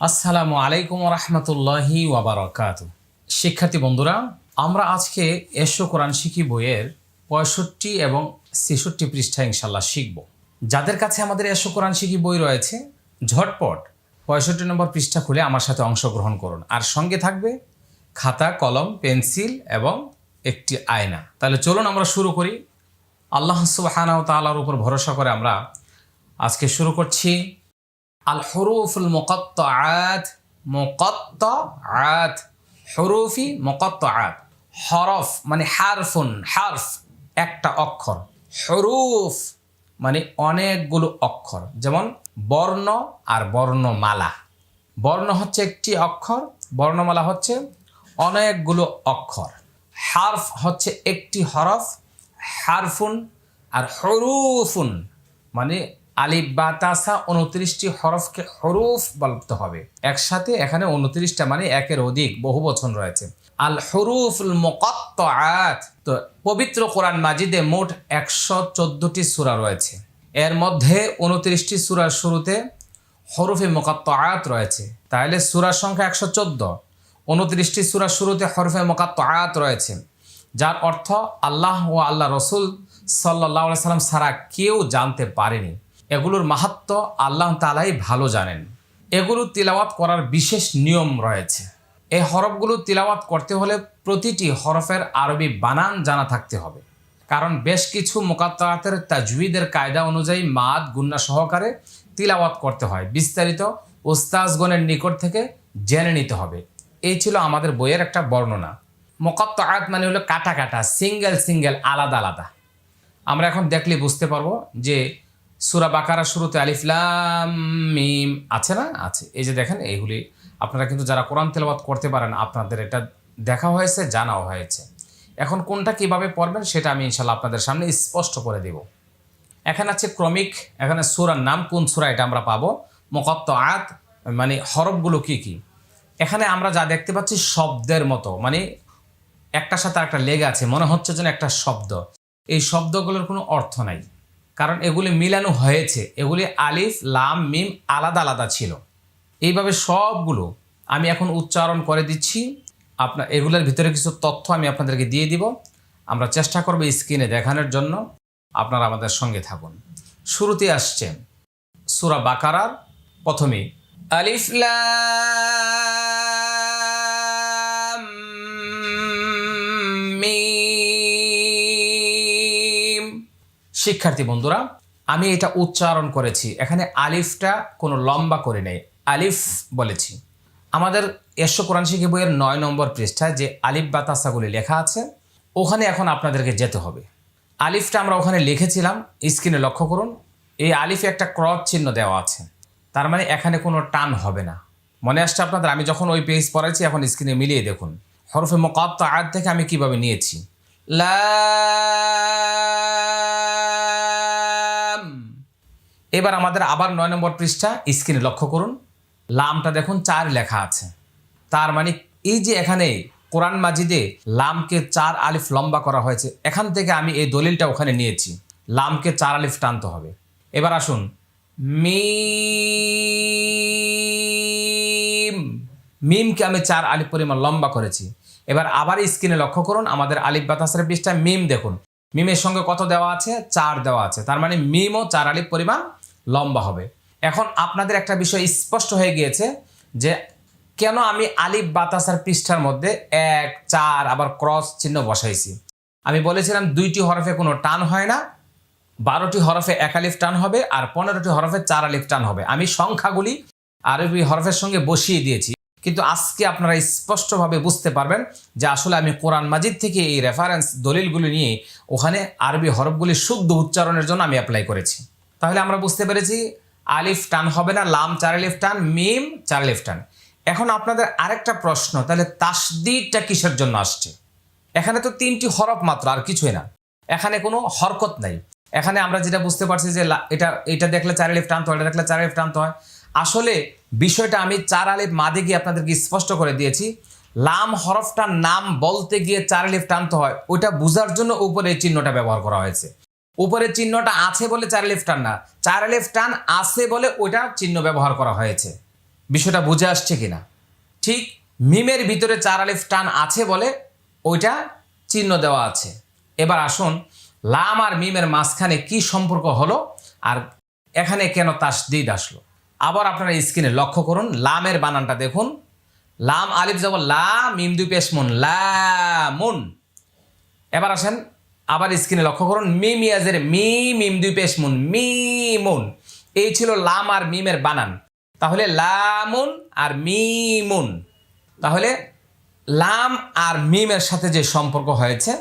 আসসালামু আলাইকুম রহমতুল্লাহি ওয়াবারকাত। শিক্ষার্থী বন্ধুরা, আমরা আজকে এসো কোরআন শিখি বইয়ের পঁয়ষট্টি এবং ছেষট্টি পৃষ্ঠা ইনশাল্লাহ শিখব। যাদের কাছে আমাদের এসো কোরআন শিখি বই রয়েছে, ঝটপট পঁয়ষট্টি নম্বর পৃষ্ঠা খুলে আমার সাথে অংশগ্রহণ করুন। আর সঙ্গে থাকবে খাতা, কলম, পেন্সিল এবং একটি আয়না। তাহলে চলুন আমরা শুরু করি। আল্লাহ সুবাহানাও তালার উপর ভরসা করে আমরা আজকে শুরু করছি। আল হরুফুল মুকত্তাআত মুকত্তাআত। হরুফি মুকত্তাআত। হরফ মানে হারফুন, হারফ, একটা অক্ষর। হরুফ মানে অনেকগুলো অক্ষর। যেমন বর্ণ আর বর্ণমালা। বর্ণ হচ্ছে একটি অক্ষর, বর্ণমালা হচ্ছে অনেকগুলো অক্ষর। হারফ হচ্ছে একটি হরফ, হারফুন আর হরুফুন মানে আলিফ বা তাসা উনত্রিশটি হরফকে হরুফ বলতে হবে। একসাথে এখানে উনত্রিশটা মানে একের অধিক বহু বচন রয়েছে। আল হরুফুল মুকাত্তাআত। তো পবিত্র কোরআন মাজিদে মোট একশো চোদ্দটি সূরা রয়েছে। এর মধ্যে উনত্রিশটি সুরার শুরুতে হরুফে হরফে আয়াত রয়েছে। তাহলে সূরার সংখ্যা একশো চোদ্দ। উনত্রিশটি সূরার শুরুতে হরফে মোকাত্তাআত রয়েছে। যার অর্থ আল্লাহ ও আল্লাহ রসুল সাল্লাহ সাল্লাম ছাড়া কেউ জানতে পারেনি। এগুলোর মাহাত্ম আল্লাহ তালাই ভালো জানেন। এগুলো তিলাওয়াত করার বিশেষ নিয়ম রয়েছে। এই হরফগুলো তিলাওয়াত করতে হলে প্রতিটি হরফের আরবি বানান জানা থাকতে হবে। কারণ বেশ কিছু মোকাত্তাতের তাজুইদের কায়দা অনুযায়ী মাদ গুন্না সহকারে তিলাওয়াত করতে হয়। বিস্তারিত ওস্তাজগণের নিকট থেকে জেনে নিতে হবে। এই ছিল আমাদের বইয়ের একটা বর্ণনা। মোকাত্তাত মানে হলো কাটা কাটা, সিঙ্গেল সিঙ্গেল, আলাদা আলাদা। আমরা এখন দেখলে বুঝতে পারব যে সুরা বাকারা শুরুতে আলিফলাম মিম আছে না? আছে। এই যে দেখেন, এইগুলি আপনারা কিন্তু যারা কোরআন তেলাওয়াত করতে পারেন, আপনাদের এটা দেখা হয়েছে, জানাও হয়েছে। এখন কোনটা কীভাবে পড়বেন সেটা আমি ইনশাল্লাহ আপনাদের সামনে স্পষ্ট করে দেব। এখানে আছে ক্রমিক, এখানে সুরার নাম কোন সুরা এটা আমরা পাবো? মোকত্ত আত মানে হরফগুলো কি কি? এখানে আমরা যা দেখতে পাচ্ছি শব্দের মতো মানে একটার সাথে একটা লেগে আছে, মনে হচ্ছে যেন একটা শব্দ। এই শব্দগুলোর কোনো অর্থ নাই। কারণ এগুলি মিলানো হয়েছে। এগুলি আলিফ, লাম, মিম আলাদা আলাদা ছিল। এইভাবে সবগুলো আমি এখন উচ্চারণ করে দিচ্ছি। আপনার এগুলোর ভিতরে কিছু তথ্য আমি আপনাদেরকে দিয়ে দিব। আমরা চেষ্টা করব স্ক্রিনে দেখানোর জন্য। আপনারা আমাদের সঙ্গে থাকুন। শুরুতে আসছে সুরা বাকারার প্রথমে আলিফ শিক্ষার্থী বন্ধুরা, আমি এটা উচ্চারণ করেছি। এখানে আলিফটা কোনো লম্বা করে নেই। আলিফ বলেছি। আমাদের এসো কোরআন শিখি বইয়ের নয় নম্বর পৃষ্ঠায় যে আলিফ বাতাসাগুলি লেখা আছে, ওখানে এখন আপনাদেরকে যেতে হবে। আলিফটা আমরা ওখানে লিখেছিলাম, স্ক্রিনে লক্ষ্য করুন। এই আলিফে একটা ক্রস চিহ্ন দেওয়া আছে। তার মানে এখানে কোনো টান হবে না। মনে আসছে আপনাদের, আমি যখন ওই পেজ পড়াইছি, এখন স্ক্রিনে মিলিয়ে দেখুন। হরফে মোকাত্ত আয়াত থেকে আমি কীভাবে নিয়েছি? লাম এবার আমাদের আবার নয় নম্বর পৃষ্ঠা, স্ক্রিনে লক্ষ্য করুন। লামটা দেখুন, চার লেখা আছে। তার মানে এই যে এখানে কোরআন মাজিদে লামকে চার আলিফ লম্বা করা হয়েছে, এখান থেকে আমি এই দলিলটা ওখানে নিয়েছি। লামকে চার আলিফ টানতে হবে। এবার আসুন। মিম, মিমকে আমি চার আলিফ পরিমাণ লম্বা করেছি। এবার আবার স্ক্রিনে লক্ষ্য করুন, আমাদের আলিফ বাতাসের পৃষ্ঠায় মিম দেখুন। মিমের সঙ্গে কত দেওয়া আছে? চার দেওয়া আছে। তার মানে মিমও চার আলিফ পরিমাণ লম্বা হবে। এখন আপনাদের একটা বিষয় স্পষ্ট হয়ে গিয়েছে যে কেন আমি আলিফ বাতাসার পৃষ্ঠার মধ্যে এক, চার আবার ক্রস চিহ্ন বসাইছি? আমি বলেছিলাম দুইটি হরফে কোনো টান হয় না, বারোটি হরফে এক আলিফ টান হবে আর পনেরোটি হরফে চার আলিফ টান হবে। আমি সংখ্যাগুলি আরবি হরফের সঙ্গে বসিয়ে দিয়েছি। কিন্তু আজকে আপনারা স্পষ্টভাবে বুঝতে পারবেন যে আসলে আমি কোরআন মাজিদ থেকে এই রেফারেন্স দলিলগুলি নিয়ে ওখানে আরবি হরফগুলি শুদ্ধ উচ্চারণের জন্য আমি অ্যাপ্লাই করেছি। তাহলে আমরা বুঝতে পেরেছি আলিফ টান হবে না, লাম চার আলিফ টান, মিম চার আলিফ টান। এখন আপনাদের আরেকটা প্রশ্ন, তাহলে তাসদিদটা কিসের জন্য আসছে? এখানে তো তিনটি হরফ মাত্র, আর কিছুই না। এখানে কোনো হরকত নাই। এখানে আমরা যেটা বুঝতে পারছি যে এটা এটা দেখলে চার আলিফ টানতে হয়, এটা দেখলে চার আলিফ টানতে হয়। আসলে বিষয়টা আমি চার আলিফ মাদে গিয়ে আপনাদেরকে স্পষ্ট করে দিয়েছি। লাম হরফটার নাম বলতে গিয়ে চার আলিফ টানতে হয়, ওইটা বোঝার জন্য উপরে চিহ্নটা ব্যবহার করা হয়েছে। উপরে চিহ্নটা আছে বলে চার আলিফ টান না, চার আলিফ টান আছে বলে ওইটা চিহ্ন ব্যবহার করা হয়েছে। বিষয়টা বুঝে আসছে কিনা? ঠিক মিমের ভিতরে চার আলিফ টান আছে বলে ওইটা চিহ্ন দেওয়া আছে। এবার আসুন লাম আর মিমের মাঝখানে কি সম্পর্ক হলো আর এখানে কেন তাসদিদ আসলো? আবার আপনারা স্ক্রিনে লক্ষ্য করুন, লামের বানানটা দেখুন। লাম, আলিফ যাব লা, মিম দুই পেশ মুন লামুন এবার আসেন, আবার স্ক্রিনে লক্ষ্য করুন, মিম ইয়াজের মি, মিম দুই পেশ মুন মিমুন এই ছিল লাম আর মিমের বানান। তাহলে লামুন আর মিমুন তাহলে লাম আর মিমের সাথে যে সম্পর্ক হয়েছে,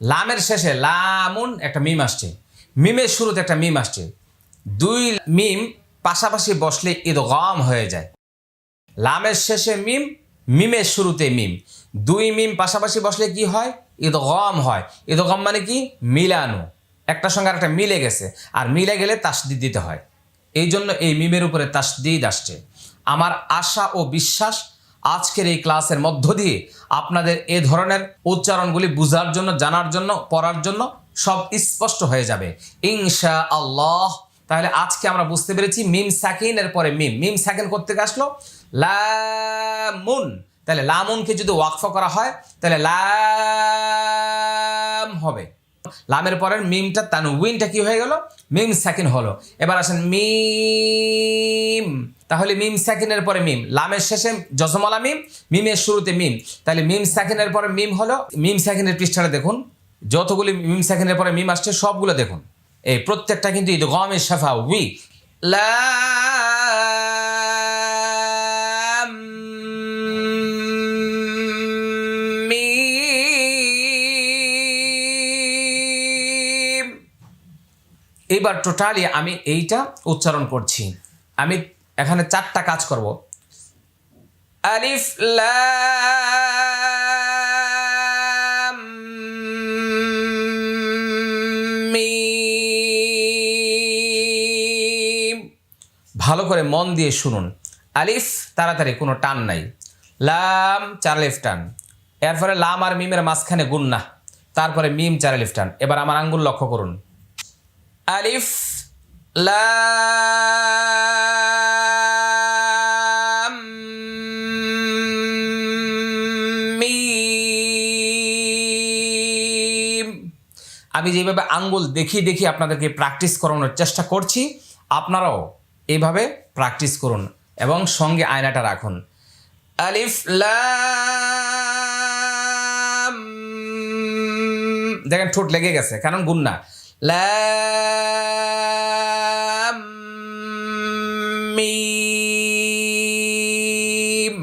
লামের শেষে লামুন একটা মিম আসছে। মিমের শুরুতে একটা মিম আসছে। দুই মিম পাশাপাশি বসলে ঈদগম হয়ে যায়। লামের শেষে মিম, মিমের শুরুতে মিম। দুই মিম পাশাপাশি বসলে কি হয়? ঈদগম হয়। ঈদগম মানে কি? মিলানো। একটা সঙ্গে একটা মিলে গেছে। আর মিলে গেলে তাসদিদ দিতে হয়। এই জন্য এই মিমের উপরে তাসদিদ আসছে। আমার আশা ও বিশ্বাস আজকের এই ক্লাসের মধ্য দিয়ে আপনাদের এ ধরনের উচ্চারণগুলি বোঝার জন্য, জানার জন্য, পড়ার জন্য সব স্পষ্ট হয়ে যাবে। ইনশা আল্লাহ তাহলে আজকে আমরা বুঝতে পেরেছি মিম সাকিনের পরে মিম। মিম সাকিন করতে আসলো? লামুন। তাহলে লামুনকে যদি ওয়াকফা করা হয়, তাহলে লাম হবে। লামের পরের মিমটা, তানউইনটা কি হয়ে গেল? মিম সাকিন হলো। এবার আসেন মিম। তাহলে মিম সাকিনের পরে মিম। লামের শেষে জজমলা মিম, মিমের শুরুতে মিম। তাহলে মিম সাকিনের পরে মিম হলো, মিম সাকিনের পৃষ্ঠাটা দেখুন। যতগুলি মিম সাকিনের পরে মিম আসছে, সবগুলো দেখুন। এই প্রত্যেকটা কিন্তু ঈদ গমের সাফা উই। এইবার টোটালি আমি এইটা উচ্চারণ করছি। আমি এখানে চারটা কাজ করব। আলিফ লাম ভালো করে মন দিয়ে শুনুন। আলিফ, তাড়াতাড়ি, কোনো টান নাই। লাম, চার আলিফ টান। এরপরে লাম আর মিমের মাঝখানে গুন্না তারপরে মিম, চার আলিফ টান। এবার আমার আঙ্গুল লক্ষ্য করুন। আলিফ মিম। আমি যেভাবে আঙ্গুল দেখি দেখি আপনাদেরকে প্র্যাকটিস করানোর চেষ্টা করছি, আপনারাও এইভাবে প্র্যাকটিস করুন এবং সঙ্গে আয়নাটা রাখুন। আলিফ দেখেন ঠোঁট লেগে গেছে, কারণ লাম, মিম।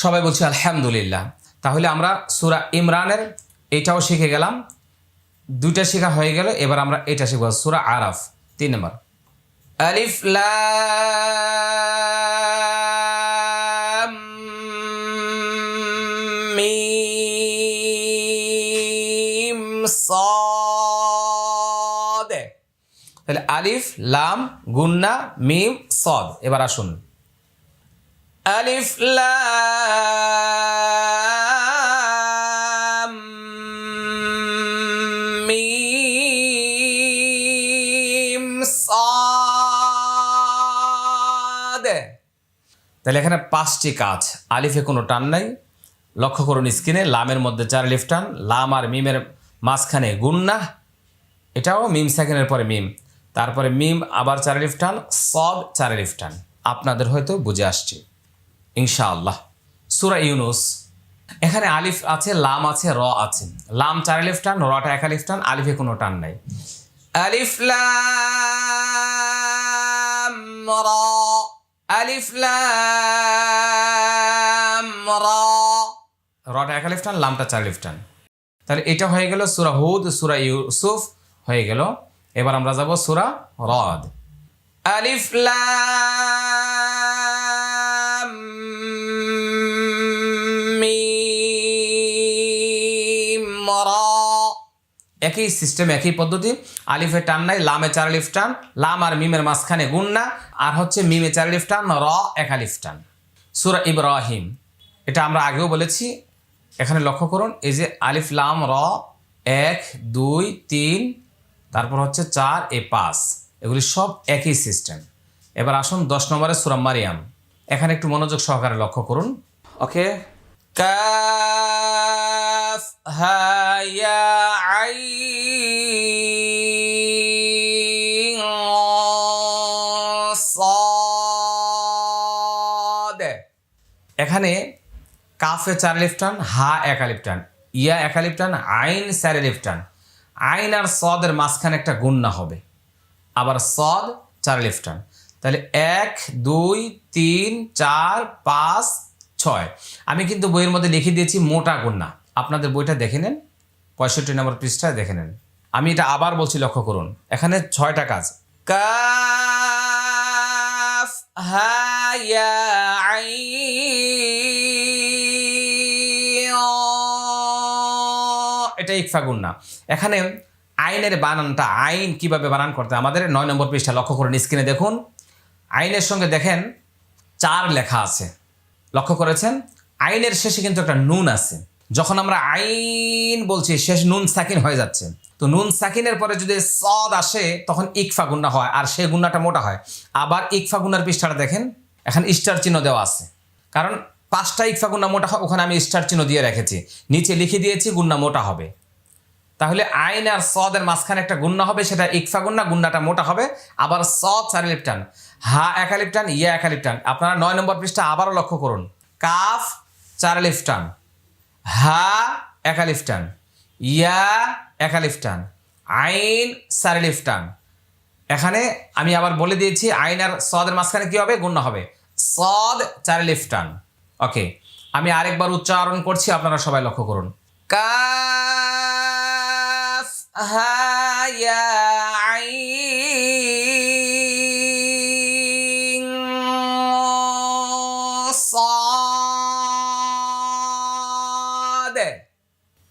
সবাই বলছি, আলহামদুলিল্লাহ। তাহলে আমরা সুরা ইমরানের এটাও শিখে গেলাম। দুইটা শেখা হয়ে গেল, এবার আমরা এটা শিখব, সুরা আরাফ, তিন নম্বর। আলিফ লাম মিম সাদ। তাহলে আলিফ লাম গুন্না মিম সদ। এবার আসুন। আলিফ তাহলে এখানে পাঁচটি কাজ। আলিফে কোনো টান নাই। লক্ষ্য করুন স্ক্রিনে, লামের মধ্যে চার আলিফ টান। লাম আর মিমের মাঝখানে গুন্না এটাও মিম সেকেন্ডের পরে মিম। তারপরে মিম আবার চার আলিফ টান, সব চার আলিফ টান। আপনাদের হয়তো বুঝে আসছে। ইনশাআল্লাহ। সুরা ইউনুস। এখানে আলিফ আছে, লাম আছে, র আছে। লাম চার আলিফ টান, রটা এক আলিফ টান, আলিফে কোনো টান নাই। আলিফ, লাম, র। আলিফ লাম র। রটা এক আলিফ টান লামটা চার আলিফ টান। তাহলে এটা হয়ে গেল সুরা হুদ সুরা ইউসুফ হয়ে গেল। এবার আমরা যাব সুরা রদ। আলিফ লাম একই সিস্টেম একই পদ্ধতি। আলিফে টান নাই, লামে চার আলিফ টান, লাম আর মিমের মাঝখানে গুন্না আর হচ্ছে মিমে চার আলিফ টান, র এক আলিফ টান। সুরা ইব্রাহিম, এটা আমরা আগেও বলেছি। এখানে লক্ষ্য করুন, এই যে আলিফ, লাম, র, এক, দুই, তিন, তারপর হচ্ছে চার, এ পাঁচ। এগুলি সব একই সিস্টেম এবার আসুন দশ নম্বরে সুরা মারিয়াম। এখানে একটু মনোযোগ সহকারে লক্ষ্য করুন। ওকে? কাফ হা ইয়া আইন সাদ। এখানে কাফে চার লিফটান হা একা লিফটান ইয়া একা লিফটান আইন চারে লিফটান আইন আর সদের মাঝখানে একটা গুন্না হবে, আবার সদ চার লিফটান তাহলে এক, দুই, তিন, চার, পাঁচ, ছয়। আমি কিন্তু বইয়ের মধ্যে লিখে দিয়েছি মোটা গুন্না। আপনাদের বইটা দেখে নেন, পঁয়ষট্টি নম্বর পৃষ্ঠায় দেখে নেন। আমি এটা আবার বলছি লক্ষ্য করুন। এখানে ছয়টা কাজ। কাফ এটা ইকফা না। এখানে আইনের বানানটা আইন কীভাবে বানান করতে আমাদের নয় নম্বর পৃষ্ঠা লক্ষ্য করুন স্ক্রিনে দেখুন। আইনের সঙ্গে দেখেন, চার লেখা আছে। লক্ষ্য করেছেন? আইনের শেষে কিন্তু একটা নুন আছে। যখন আমরা আইন বলছি, শেষ নুন সাকিন হয়ে যাচ্ছে। তো নুন সাকিনের পরে যদি সদ আসে, তখন ইকফা গুন্না হয়, আর সেই গুন্নাটা মোটা হয়। আবার ইকফা গুন্নার পৃষ্ঠাটা দেখেন, এখন স্টার চিহ্ন দেওয়া আছে। কারণ পাঁচটা ইকফা গুন্না মোটা হয়, ওখানে আমি স্টার চিহ্ন দিয়ে রেখেছি। নিচে লিখে দিয়েছি গুন্না মোটা হবে। তাহলে আইন আর সদের মাঝখানে একটা গুন্না হবে, সেটা ইকফা গুন্না গুন্নাটা মোটা হবে। আবার সদ চারি লিপটান হা একা লিপটান ইয়া একা লিপটান আপনারা নয় নম্বর পৃষ্ঠা আবারও লক্ষ্য করুন। কাফ, চার লিফটান হা একা লিফটান ইয়া একা লিফটান আইন চারি লিফটান এখানে আমি আবার বলে দিয়েছি, আইন আর সদের মাঝখানে কি হবে? গুণ্য হবে। সদ চারি লিফটান ওকে আমি আরেকবার উচ্চারণ করছি, আপনারা সবাই লক্ষ্য করুন। কাফ, হা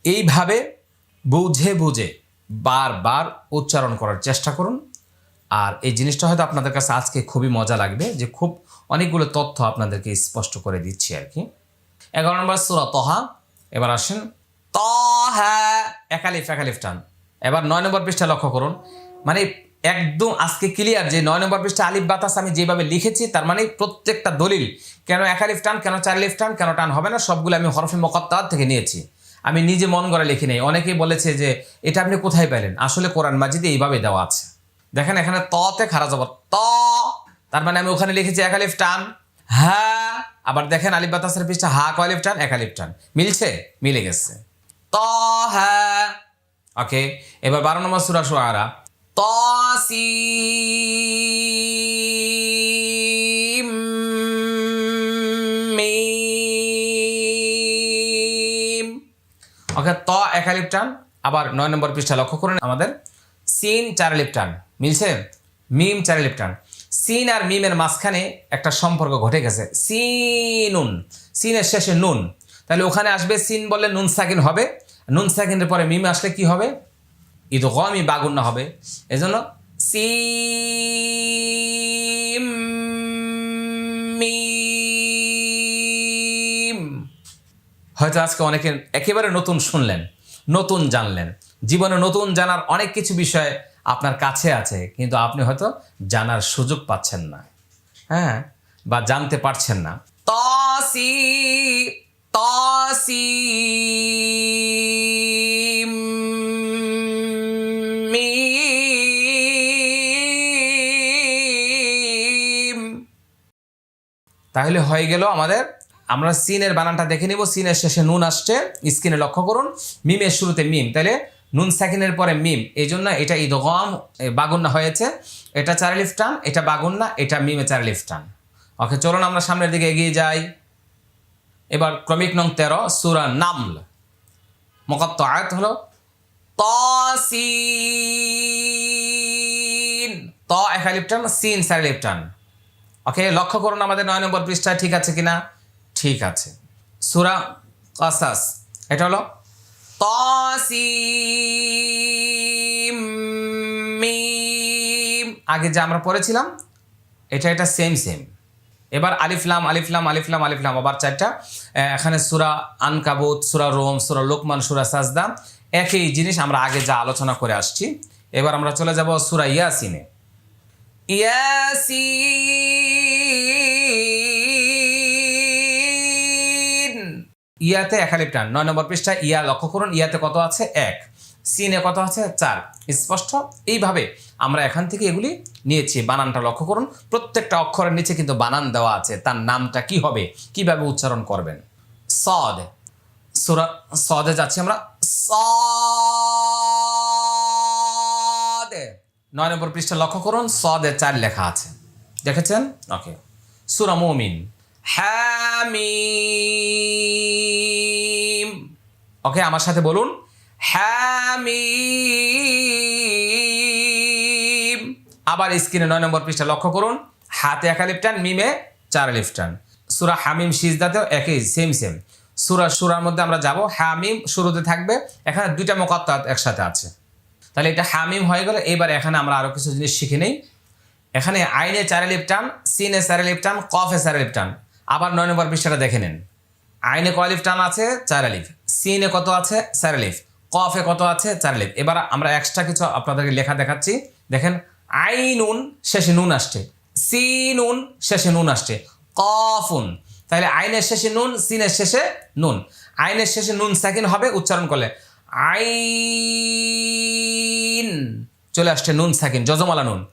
এইভাবে বুঝে বুঝে বারবার উচ্চারণ করার চেষ্টা করুন। আর এই জিনিসটা হয়তো আপনাদের কাছে আজকে খুবই মজা লাগবে যে খুব অনেকগুলো তথ্য আপনাদেরকে স্পষ্ট করে দিচ্ছি আর কি। এগারো নম্বর সুরা তহা। এবার আসেন। তহা একালিফ একালিফ টান। এবার নয় নম্বর পৃষ্ঠা লক্ষ্য করুন। মানে একদম আজকে ক্লিয়ার যে নয় নম্বর পৃষ্ঠা আলিফ বাতাস আমি যেভাবে লিখেছি, তার মানে প্রত্যেকটা দলিল, কেন একালিফ টান, কেন চার লিফ টান, কেন টান হবে না, সবগুলো আমি হরফে মোকাত্তার থেকে নিয়েছি। আমি নিজে মন করে লিখি নেই। অনেকেই বলেছে যে, এটা আপনি কোথায় পেলেন আসলে কোরআন মাজিদে এইভাবে দেওয়া আছে। দেখেন এখানে ততে খারা যাব ত, তার মানে আমি ওখানে লিখেছি একালিফ টান হ্যাঁ আবার দেখেন আলিফ বাতাসের পৃষ্ঠা, হা কয়ালিফ টান একালিফ টান। মিলছে? মিলে গেছে। ত হ্যাঁ ওকে, এবার বারো নম্বর সুরা সুয়ারা সি ওকে ত একালিপ টান, আবার নয় নম্বর পৃষ্ঠা লক্ষ্য করুন আমাদের। সিন চার লিপ টান, মিলছে? মিম চার লিপ টান। সিন আর মিমের মাঝখানে একটা সম্পর্ক ঘটে গেছে। সিনুন, সিনের শেষে নুন। তাহলে ওখানে আসবে সিন বললে নুন সাকিন হবে। নুন সাকিনের পরে মিম আসলে কি হবে? ঈদ গমি বাগুন্য হবে। এজন্য সিম হয়তো আজকে অনেকে একেবারে নতুন শুনলেন, নতুন জানলেন। জীবনে নতুন জানার অনেক কিছু বিষয় আপনার কাছে আছে, কিন্তু আপনি হয়তো জানার সুযোগ পাচ্ছেন না। হ্যাঁ? বা জানতে পারছেন না। তসি তসি তাহলে হয়ে গেল আমাদের আমরা সিনের বানানটা দেখে নিব। সিনের শেষে নুন আসছে। স্ক্রিনে লক্ষ্য করুন, মিমের শুরুতে মিম। তাহলে নুন সেকেন্ডের পরে মিম। এই জন্য এটা ঈদগম বাগুন্না হয়েছে। এটা চার লিফটান এটা বাগুন্না, এটা মিমে চার লিফটান ওকে, চলুন আমরা সামনের দিকে এগিয়ে যাই। এবার ক্রমিক নং তেরো, সুরা নামল। মকত্ত আয়াত হলো তসিন। ত এক লিফটান সিন চার লিফটান ওকে, লক্ষ্য করুন আমাদের নয় নম্বর পৃষ্ঠায় ঠিক আছে কিনা। ঠিক আছে। সুরা কাসাস, এটা হলো তসিম আগে যে আমরা পড়েছিলাম, এটা এটা সেম সেম এবার আলিফলাম আলিফলাম আলিফলাম আলিফলাম আবার চারটা। এখানে সুরা আনকাবুত, সুরা রোম, সুরা লোকমান, সুরা সাজদা, একই জিনিস আমরা আগে যা আলোচনা করে আসছি। এবার আমরা চলে যাব সুরা ইয়াসিনে। ইয়াসিন ইয়াতে এক আলিফ টান নয় নম্বর পৃষ্ঠা ইয়া লক্ষ্য করুন, ইয়াতে কত আছে? এক। সিনে কত আছে? চার। স্পষ্ট? এইভাবে আমরা এখান থেকে এগুলি নিয়েছি। বানানটা লক্ষ্য করুন। প্রত্যেকটা অক্ষরের নিচে কিন্তু বানান দেওয়া আছে। তার নামটা কি হবে? কীভাবে উচ্চারণ করবেন? সদ। সুরা, সদে যাচ্ছি আমরা। সদে। নয় নম্বর পৃষ্ঠা লক্ষ্য করুন। সদে চার লেখা আছে। দেখেছেন? ওকে। সুরা মুমিন। হ্যামিম। ওকে আমার সাথে বলুন। হ্যামিম আবার স্ক্রিনে নয় নম্বর পৃষ্ঠা লক্ষ্য করুন। হাতে একা লিফটান মিমে চার লিফটান সুরা হামিম সিজদাতেও একই সেম সেম সুরা সুরার মধ্যে আমরা যাব, হামিম শুরুতে থাকবে, এখানে দুইটা মোকাত্তাত একসাথে আছে। তাহলে এটা হামিম হয়ে গেল, এবার এখানে আমরা আরও কিছু জিনিস শিখে নেই। এখানে আইনে চারে লিপটান, সিনে চারে লিপটান, কফে চারে লিপটান। আবার নয় নম্বর পৃষ্ঠাটা দেখে নেন। আইনে কয় লিফ টান আছে, চার লিফ। সিনে কত আছে, চার লিফ। কফে কত আছে, চার লিফ। এবার আমরা এক্সট্রা কিছু আপনাদেরকে লেখা দেখাচ্ছি। দেখেন আইনুন শেষে নুন আসছে। সিনুন শেষে নুন আসছে। কফুন। তাহলে আইনের শেষে নুন সিনের শেষে নুন। আইনের শেষে নুন সেকেন্ড হবে, উচ্চারণ করলে আইন। চলে আসছে নুন সেকেন্ড যজমালা নুন।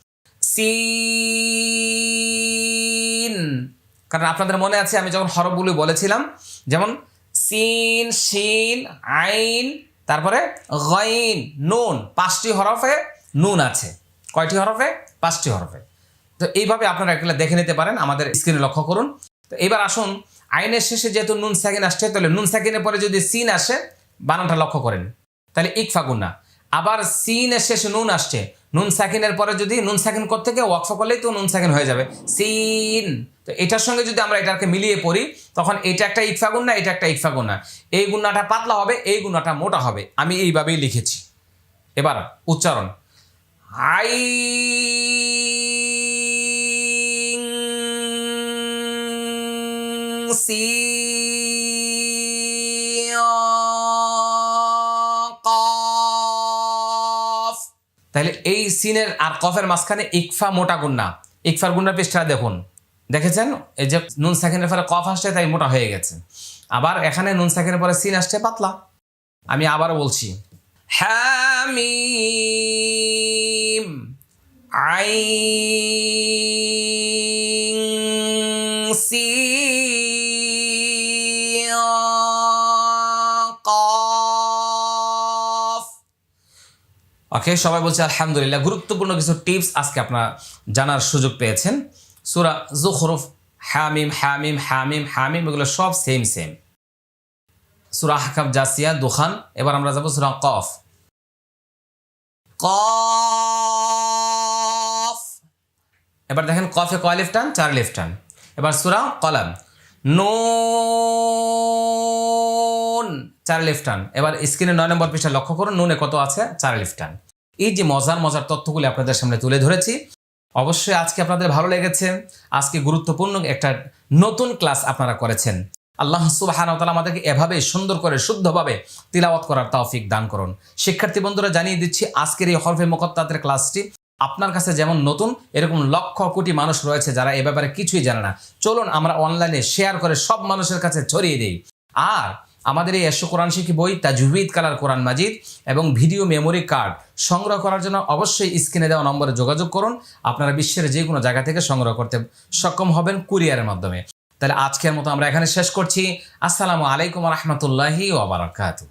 সিন কারণ আপনাদের মনে আছে, আমি যখন হরফগুলি বলেছিলাম, যেমন সিন শিন আইন, তারপরে গইন, নুন, পাঁচটি হরফে নুন আছে। কয়টি হরফে? পাঁচটি হরফে। তো এইভাবে আপনারা এগুলো দেখে নিতে পারেন, আমাদের স্ক্রিনে লক্ষ্য করুন। তো এবার আসুন, আইনের শেষে যেহেতু নুন সেকেন্ড আসছে, তাহলে নুন সেকেন্ডের পরে যদি সিন আসে, বানানটা লক্ষ্য করেন। তাহলে ইকফা গুন্না। আবার সিনের শেষে নুন আসছে। নুন সাকিনের পরে যদি, নুন সাকিন থেকে ওয়াকফা করলেই তো নুন সাকিন হয়ে যাবে। সিন। তো এটার সঙ্গে যদি আমরা এটাকে মিলিয়ে পড়ি, তখন এটা একটা ইকফা গুন্না এটা একটা ইকফা গুন্না এই গুন্নাটা পাতলা হবে, এই গুন্নাটা মোটা হবে। আমি এইভাবেই লিখেছি। এবার উচ্চারণ। I, C. তাহলে এই সিনের আর কফের মাঝখানে ইকফা মোটা গুন্না। ইকফার গুন্ডার পৃষ্ঠা দেখুন। দেখেছেন? এই যে নুন সেকেন্ডের পরে কফ আসছে, তাই মোটা হয়ে গেছে। আবার এখানে নুন সেকেন্ডের পরে সিন আসছে, পাতলা। আমি আবারও বলছি। হ্যামিম আইন ওকে সবাই বলছে, আলহামদুলিল্লাহ। গুরুত্বপূর্ণ কিছু টিপস আজকে আপনারা জানার সুযোগ পেয়েছেন। সুরা জুখরুফ, হামিম হামিম হামিম হামিম, এগুলো সব সেম সেম সুরা হাকাম জাসিয়া, দুখান। এবার আমরা যাব সুরা কফ। কফ। এবার দেখেন কফে কয় লিফটান? চার লিফটান। এবার সুরা কলাম। নুন। চার লিফটান। এবার স্ক্রিনে নয় নম্বর পৃষ্ঠা লক্ষ্য করুন, নুনে কত আছে? চার লিফটান। এই যে মজার মজার তথ্যগুলি আপনাদের সামনে তুলে ধরেছি, অবশ্যই আজকে আপনাদের ভালো লেগেছে। আজকে গুরুত্বপূর্ণ একটা নতুন ক্লাস আপনারা করেছেন। আল্লাহ সুবাহান তালা আমাদেরকে এভাবে সুন্দর করে, শুদ্ধভাবে তিলাওয়াত করার তৌফিক দান করুন। শিক্ষার্থী বন্ধুরা, জানিয়ে দিচ্ছি আজকের এই হরফে মোকত্তাতের ক্লাসটি আপনার কাছে যেমন নতুন, এরকম লক্ষ কোটি মানুষ রয়েছে যারা এ ব্যাপারে কিছুই জানে না। চলুন আমরা অনলাইনে শেয়ার করে সব মানুষের কাছে ছড়িয়ে দিই। আর আমাদের এই এসো কোরআন শিখি বই তাজুবিদ কালার কোরআন মাজিদ এবং ভিডিও মেমোরি কার্ড সংগ্রহ করার জন্য অবশ্যই স্ক্রিনে দেওয়া নম্বরে যোগাযোগ করুন। আপনারা বিশ্বের যে কোনো জায়গা থেকে সংগ্রহ করতে সক্ষম হবেন কুরিয়ারের মাধ্যমে। তাহলে আজকের মতো আমরা এখানে শেষ করছি। আসসালামু আলাইকুম রহমতুল্লাহি ওবরাকাতু